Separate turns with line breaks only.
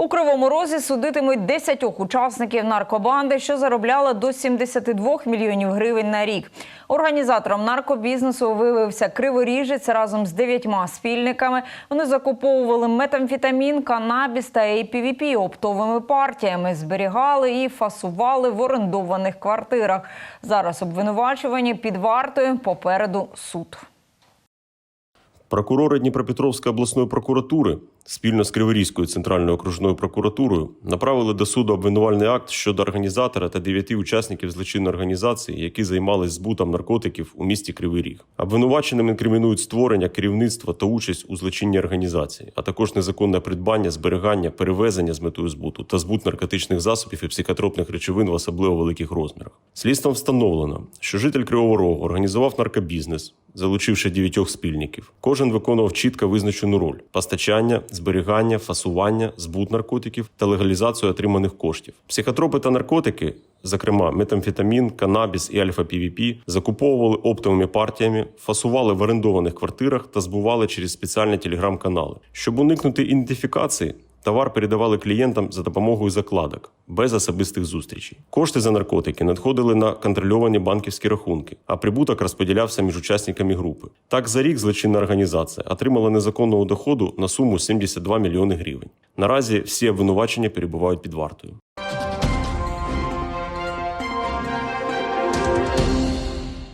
У Кривому Розі судитимуть 10 учасників наркобанди, що заробляла до 72 мільйонів гривень на рік. Організатором наркобізнесу виявився Криворіжець разом з дев'ятьма спільниками. Вони закуповували метамфетамін, канабіс та APVP оптовими партіями, зберігали і фасували в орендованих квартирах. Зараз обвинувачувані під вартою попереду суд.
Прокурори Дніпропетровської обласної прокуратури спільно з Криворізькою центральною окружною прокуратурою направили до суду обвинувальний акт щодо організатора та дев'яти учасників злочинної організації, які займалися збутом наркотиків у місті Кривий Ріг. Обвинуваченим інкримінують створення, керівництва та участь у злочинній організації, а також незаконне придбання, зберігання, перевезення з метою збуту та збут наркотичних засобів і психотропних речовин в особливо великих розмірах. Слідством встановлено, що житель Кривого Рогу організував наркобізнес, залучивши дев'ятьох спільників. Кожен виконував чітко визначену роль: постачання, зберігання, фасування, збут наркотиків та легалізацію отриманих коштів. Психотропи та наркотики. Зокрема, метамфетамін, канабіс і альфа-півіпі закуповували оптовими партіями, фасували в орендованих квартирах та збували через спеціальні телеграм-канали. Щоб уникнути ідентифікації, Товар передавали клієнтам за допомогою закладок без особистих зустрічей. Кошти за наркотики надходили на контрольовані банківські рахунки, а прибуток розподілявся між учасниками групи. Так, за рік злочинна організація отримала незаконного доходу на суму 72 мільйони гривень. Наразі всі обвинувачення перебувають під вартою.